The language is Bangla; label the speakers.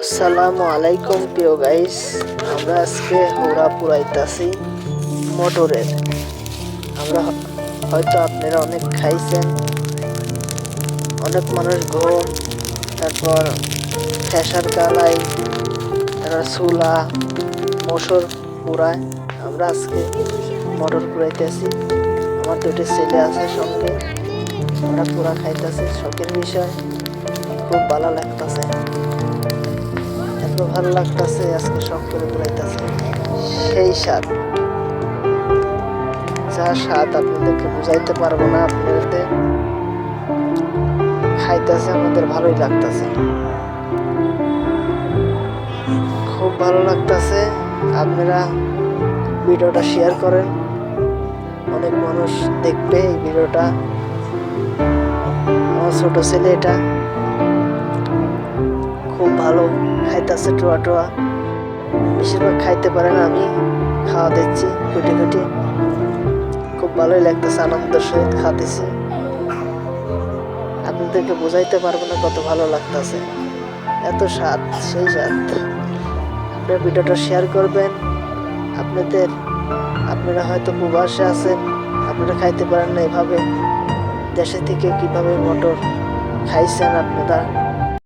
Speaker 1: আসসালামু আলাইকুম, প্রিয় গাইস আমরা আজকে হোড়া পুরাইতাছি মোটরের আমরা হয়তো আপনারা অনেক খাইছেন। অনেক মানুষ ঘুম। তারপর ফ্যাসার কালাই তারপর চুলা, মসুর পুরায়। আমরা আজকে মোটর পুরাইতেছি। আমার দুটি ছেলে আছে সঙ্গে। আমরা পুরা খাইতেছি শখের বিষয়। খুব ভালো লাগতেছে। ভালো লাগতেছে, আজকে শখ করে বেড়াইতেছে সেই স্বাদ। যা স্বাদ আপনাদেরকে বুঝাইতে পারব না আপনাদের খাইতেছে আমাদের ভালোই লাগতেছে। খুব ভালো লাগতেছে। আপনারা ভিডিওটা শেয়ার করেন। অনেক মানুষ দেখবে এই ভিডিওটা। আমার ছোট ছেলে এটা। খুব ভালো। খাইতেছে টোয়া টোয়া। বেশিরভাগ খাইতে পারে না, আমি খাওয়া দিচ্ছি কুটি কুটি খুব ভালোই লাগতেছে আনন্দের সহিত খাতেছি আপনাদেরকে বোঝাইতে পারব না কত ভালো লাগতেছে। এত স্বাদ, সেই স্বাদ। আপনার ভিডিওটা শেয়ার করবেন। আপনাদের, আপনারা হয়তো প্রবাসে আছেন, আপনারা খাইতে পারেন না এভাবে। দেশে থেকে কীভাবে মটর খাইছেন আপনারা?